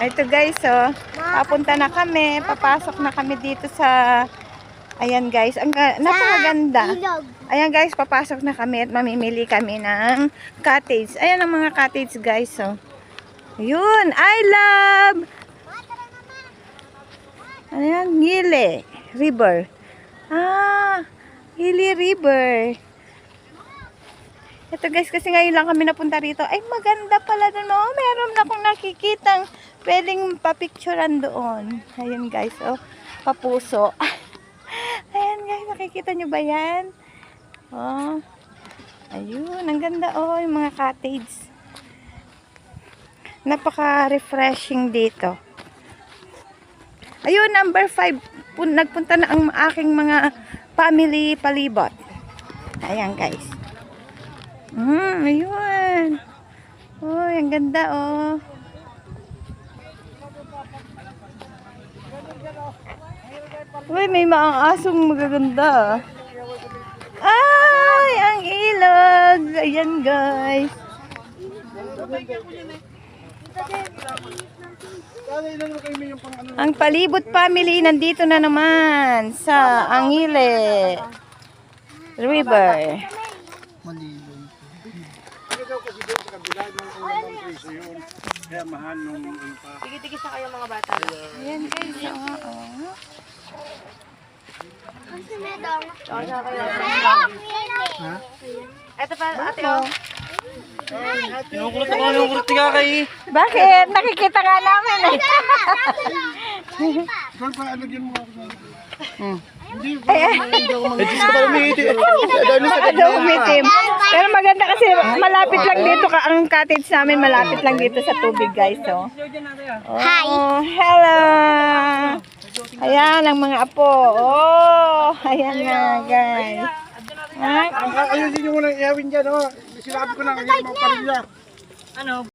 Ito guys, oh. Papunta na kami. Papasok na kami dito sa... Ayan guys, ang ga- napakaganda. Ayan guys, papasok na kami at mamimili kami ng cottage. Ayan ang mga cottage guys, oh. Yun, I love... Ayan, Gile River. Ah, Gili River. Ito guys, kasi ngayon lang kami napunta rito. Ay, maganda pala doon. Oh, meron akong nakikitang pwedeng papicturean doon. Ayan guys, oh. Papuso. Ayan guys, nakikita nyo ba yan? Oh. Ayun, ang ganda oh, yung mga cottage. Napaka-refreshing dito. Ayun, number 5. Pun nagpunta na ang aking mga family palibot. Ayan guys. Hmm, ayun. Oh, ang ganda oh. Uy, may mga asong magaganda. Ay, ang ilog. Ayan, guys. Ang palibot family nandito na naman sa Angile River. Kaya mahal nung ano pa. Tigit-tigit na kayo mga bata. Ayan, guys. Oh, oh. Ito pa, ate oh. Kinukulot ako ng kurti ka kay. Bakit? Nakikita nga namin eh. Saan pa alagyan mo ako? Hmm. Hindi Ay, ay. Eh, Diyos ka pala may iti. Dahil sa Ano, umitim. Pero maganda kasi malapit lang dito ka ang cottage namin malapit lang dito sa tubig guys oh. Hi. Oh, hello. Ayan ang mga apo. Oh, ayan na guys. Ah, Ayusin nyo muna i-awin dyan, oh. Sinabi ko na, hindi mo pa rin. Ano?